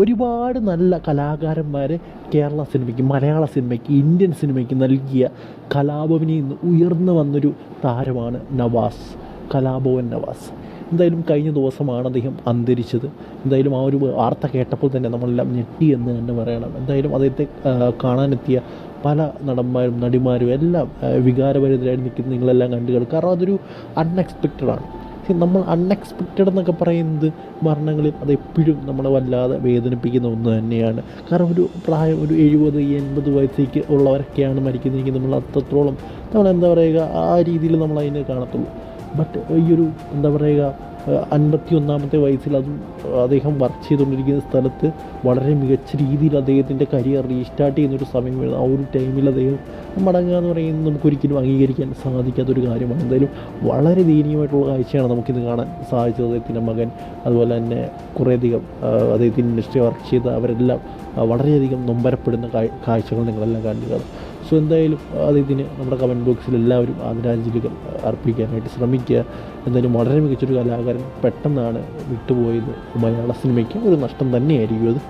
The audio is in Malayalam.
ഒരുപാട് നല്ല കലാകാരന്മാർ കേരള സിനിമയ്ക്ക് മലയാള സിനിമയ്ക്ക് ഇന്ത്യൻ സിനിമയ്ക്ക് നൽകിയ കലാഭവനിൽ നിന്ന് ഉയർന്നു വന്നൊരു താരമാണ് നവാസ് കലാഭവൻ നവാസ്. എന്തായാലും കഴിഞ്ഞ ദിവസമാണ് അദ്ദേഹം അന്തരിച്ചത്. എന്തായാലും ആ ഒരു വാർത്ത കേട്ടപ്പോൾ തന്നെ നമ്മളെല്ലാം ഞെട്ടി എന്ന് തന്നെ പറയണം. എന്തായാലും അദ്ദേഹത്തെ കാണാനെത്തിയ പല നടന്മാരും നടിമാരും എല്ലാം വികാരഭരിതരായി നിൽക്കുന്ന നിങ്ങളെല്ലാം കണ്ടു കാരണം അതൊരു അൺഎക്സ്പെക്റ്റഡാണ് നമ്മൾ അൺഎക്സ്പെക്റ്റഡ് എന്നൊക്കെ പറയുന്നത് മരണങ്ങളിൽ അത് എപ്പോഴും നമ്മളെ വല്ലാതെ വേദനിപ്പിക്കുന്ന ഒന്ന് തന്നെയാണ്. കാരണം ഒരു പ്രായം ഒരു എഴുപത് എൺപത് വയസ്സേക്ക് ഉള്ളവരൊക്കെയാണ് മരിക്കുന്നതെങ്കിൽ നമ്മൾ അത്രത്തോളം നമ്മൾ എന്താ പറയുക ആ രീതിയിൽ നമ്മൾ അതിനെ കാണത്തുള്ളൂ. ബട്ട് ഈ ഒരു എന്താ പറയുക അൻപത്തി ഒന്നാമത്തെ വയസ്സിൽ അതും അദ്ദേഹം വർക്ക് ചെയ്തുകൊണ്ടിരിക്കുന്ന സ്ഥലത്ത് വളരെ മികച്ച രീതിയിൽ അദ്ദേഹത്തിന്റെ കരിയർ റീസ്റ്റാർട്ട് ചെയ്യുന്നൊരു സമയം വരുന്നത് ആ ഒരു ടൈമിൽ അദ്ദേഹം മടങ്ങുക എന്ന് പറയുന്നത് നമുക്കൊരിക്കലും അംഗീകരിക്കാൻ സാധിക്കാത്തൊരു കാര്യമാണ്. എന്തായാലും വളരെ ദയനീയമായിട്ടുള്ള കാഴ്ചയാണ് നമുക്കിന്ന് കാണാൻ സാധിച്ചത് അദ്ദേഹത്തിന്റെ മകൻ. അതുപോലെ തന്നെ കുറേയധികം അദ്ദേഹത്തിന്റെ ഇൻഡസ്ട്രി വർക്ക് ചെയ്ത അവരെല്ലാം വളരെയധികം നൊമ്പരപ്പെടുന്ന കാഴ്ചകൾ നിങ്ങളെല്ലാം കണ്ടു സോ എന്തായാലും അദ്ദേഹത്തിന് നമ്മുടെ കമന്റ് ബോക്സിൽ എല്ലാവരും ആദരാഞ്ജലികൾ അർപ്പിക്കാനായിട്ട് ശ്രമിക്കുക. എന്തായാലും വളരെ മികച്ചൊരു കലാകാരൻ പെട്ടെന്നാണ് വിട്ടുപോയത്. മലയാള സിനിമയ്ക്ക് ഒരു നഷ്ടം തന്നെയായിരിക്കും അത്.